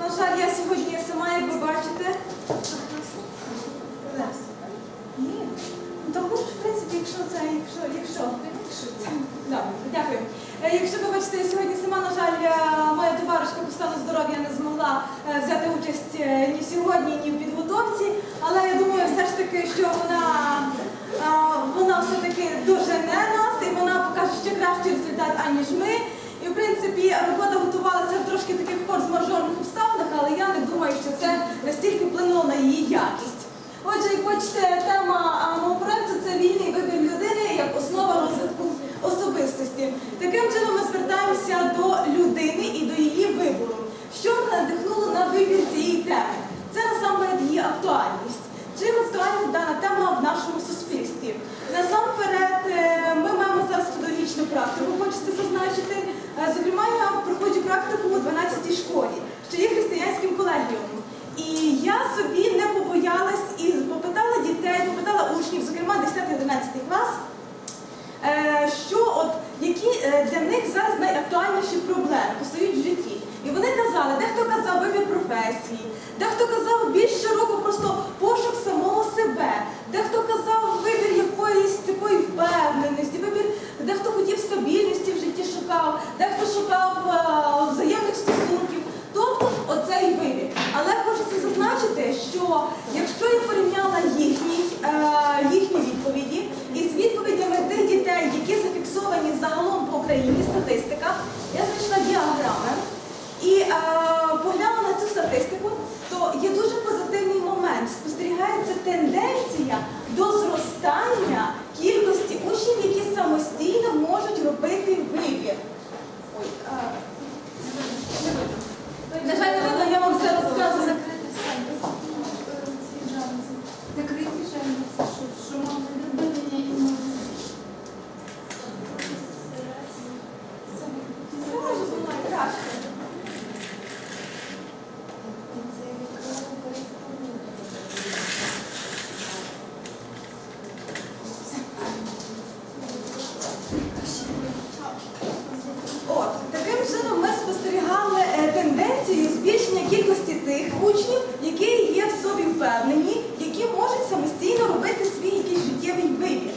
На жаль, я сьогодні сама, як ви бачите. Ні. Тому в принципі, якщо це, якщо, якщо. Добре, дякую. Е, Якщо ви бачите, я сьогодні сама, на жаль, е, моя товаришка по стану здоров'я не змогла е, взяти участь ні сьогодні, ні в підготовці, але я думаю все ж таки, що вона, вона все-таки дожене нас і вона покаже ще кращий результат, аніж ми. Принципі робота готувалася в трошки таких форс-мажорних обставинах, але я не думаю, що це настільки вплинуло на її якість. Отже, як бачите, тема мого проекту це вільний вибір людини як основа розвитку особистості. Таким чином ми звертаємося до людини і до її вибору. Що надихнуло на вибір цієї теми? Це насамперед її актуальність. Чим актуальна дана тема в нашому суспільстві? Насамперед, е, ми маємо зараз педагогічну практику, Зокрема, я проходжу практику у 12-й школі, що є християнським колегіумом. І я собі не побоялась і попитала дітей, попитала учнів, зокрема 10-11 клас, е, що от які е, для них зараз найактуальніші проблеми постають в житті. І вони казали, дехто казав вибір професії, дехто казав більш широко просто пошук самого себе, дехто казав вибір якоїсь такої впевненості, вибір, дехто хотів стабільності в житті шукав, дехто шукав е, взаємних стосунків. Тобто оцей вибір. Але хочеться зазначити, що якщо я порівняла їхні, е, їхні відповіді із відповідями тих дітей, які зафіксовані загалом по Україні, статистика, я знайшла діаграми і е, поглянула на цю статистику, то є дуже позитивний момент. Спостерігається тенденція до зростання кількості учнів, які самостійно можуть робити вибір. Ой, е, не видно. На жаль, не видно, я вам все розказую. Закриті жальниці, що, що мали видалення і мали. Це може бути краще. От, таким чином ми спостерігали е, тенденцію збільшення кількості тих учнів, які є в собі впевнені, які можуть самостійно робити свій якийсь життєвий вибір.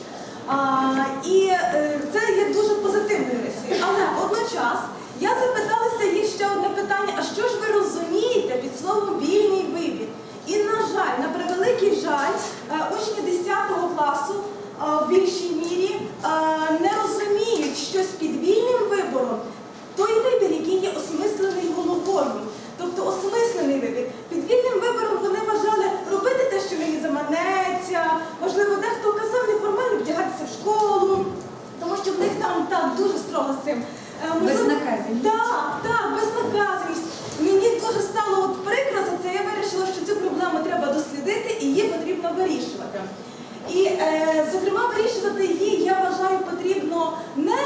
А, і е, це є дуже позитивною рисою. Але водночас я запиталася їх ще одне питання: а що ж ви розумієте під словом вільний вибір? І, на жаль, на превеликий жаль, е, учні 10 класу е, в більшій мірі е, не розуміють, що з під вільним вибором той вибір, який є осмислений головою. Тобто осмислений вибір. Під вільним вибором вони вважали робити те, що мені заманеться, можливо, дехто казав неформально вдягатися в школу, тому що в них там так дуже строго з цим. Е, можливо- Безнаказаність. Так, так, безнаказаність. Мені дуже стало от прикро за це, я вирішила, що цю проблему треба дослідити і її потрібно вирішувати. І, е, зокрема, вирішувати її, я вважаю, потрібно не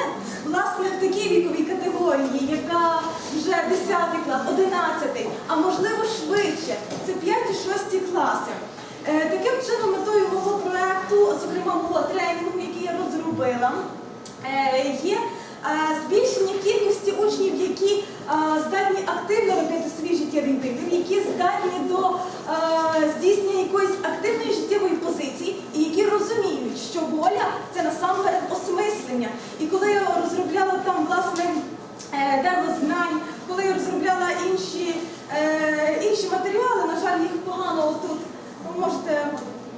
власне в такій віковій категорії, яка вже 10 клас, 11, а можливо швидше. Це 5-6 класи. Е, таким чином, метою мого проекту, зокрема мого тренінгу, який я розробила, е, є е, збільшення кількості учнів, які е, здатні активно робити свій життєвий вибір, які здатні до е, здійснення якоїсь активної життєвої позиції, і які розуміють, що воля це насамперед осмислення. І коли я розробляла там власне е, дерево знань, коли я розробляла інші, е, інші матеріали, на жаль, їх погано тут ви можете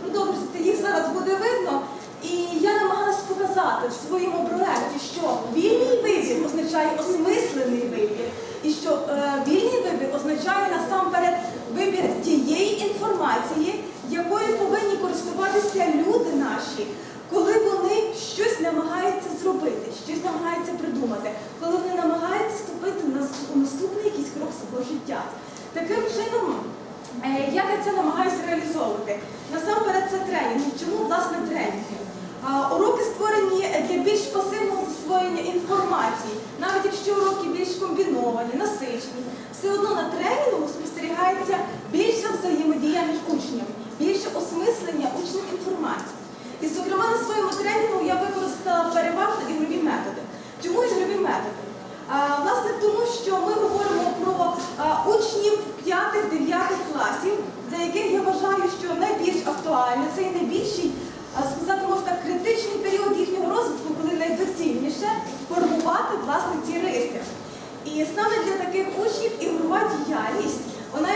продовжити, їх зараз буде видно. І я намагалась показати в своєму проєкті, що вільний вибір означає осмислений вибір, і що е, вільний вибір означає насамперед вибір тієї інформації, якою повинні користуватися люди наші, коли вони щось намагаються зробити, щось намагаються придумати, коли вони намагаються ступити на наступний якийсь крок свого життя. Таким чином. Е, я це намагаюся реалізовувати? Насамперед це тренінг. Чому власне тренінги? Уроки створені е, для більш пасивного засвоєння інформації, навіть якщо уроки більш комбіновані, насичені, все одно на тренінгу спостерігається більша взаємодія між учнями, більше осмислення учнів інформації. І, зокрема, на своєму тренінгу я використала переважно ігрові методи. Чому ігрові методи? Власне, тому що ми говоримо про учнів 5-9 класів, для яких я вважаю, що найбільш актуальне, це і найбільший, сказати можна, критичний період їхнього розвитку, коли найдоцільніше формувати власне ці риси. І саме для таких учнів ігрова діяльність, вона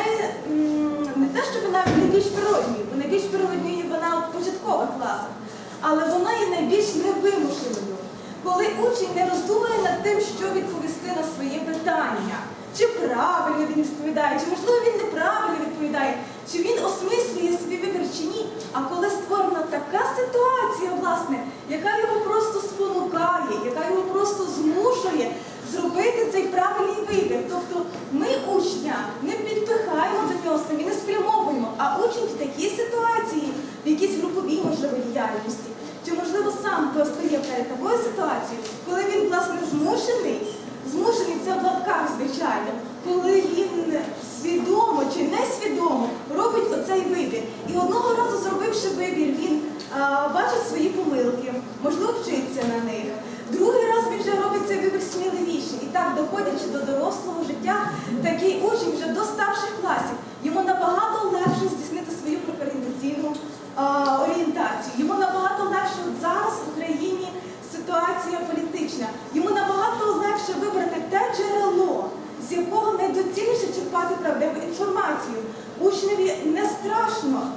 не те, що вона найбільш природньою, бо найбільш природньою вона в початкових класах, але вона є найбільш невимушеною, коли учень не роздумує над тим, що відповісти на своє питання. Чи правильно він відповідає, чи можливо він неправильно відповідає, чи він осмислює свій вибір чи ні. А коли власне, яка його просто спонукає, яка його просто змушує зробити цей правильний вибір. Тобто ми учня не підпихаємо до нього самі, не спрямовуємо, а учень в такій ситуації, в якійсь груповій можливо діяльності, чи можливо сам постає перед такою ситуацією, коли він власне змушений, змушений це в лапках, звичайно, коли він свідомо чи несвідомо робить оцей вибір. І одного разу зробивши вибір, він а, бачить свої помилки, можливо, вчиться на них. Другий раз він вже робить цей вибір сміливіше. І так, доходячи до дорослого життя, такий учень вже до старших класів. Йому набагато легше здійснити свою профорієнтаційну орієнтацію. Йому набагато легше от зараз в Україні ситуація політична. Йому набагато легше вибрати те джерело, з якого найдоцільніше черпати правдиву інформацію. Учневі не страшно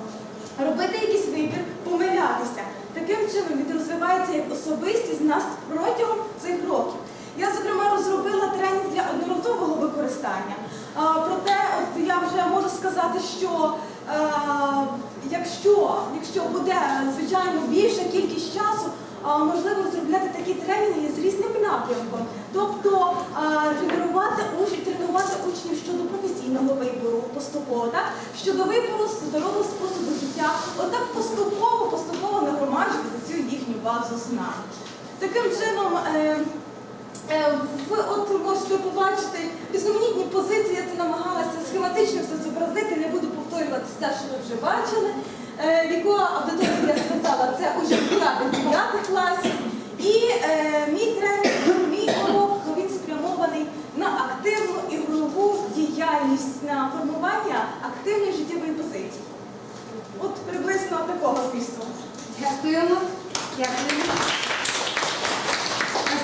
робити якийсь вибір, помилятися. Таким чином він розвивається як особистість нас протягом цих років. Я, зокрема, розробила тренінг для одноразового використання. А, проте, от я вже можу сказати, що е, якщо, якщо буде, звичайно, більша кількість часу, а, можливо розробляти такі тренінги з різним напрямком. Тобто а, тренувати учнів, тренувати учнів щодо професійного вибору поступово, так? щодо вибору здорового способу життя, отак поступово, поступово нагромаджувати цю їхню базу знань. Таким чином, е, е, ви от можете побачити різноманітні позиції, я це намагалася схематично все зобразити, те, ви вже бачили. Е, Вікова аудиторія, я сказала, це уже 5-9 класів. І е, мій тренінг, мій урок, він спрямований на активну ігрову діяльність, на формування активної життєвої позиції. От приблизно такого змісту. Дякуємо. Дякуємо.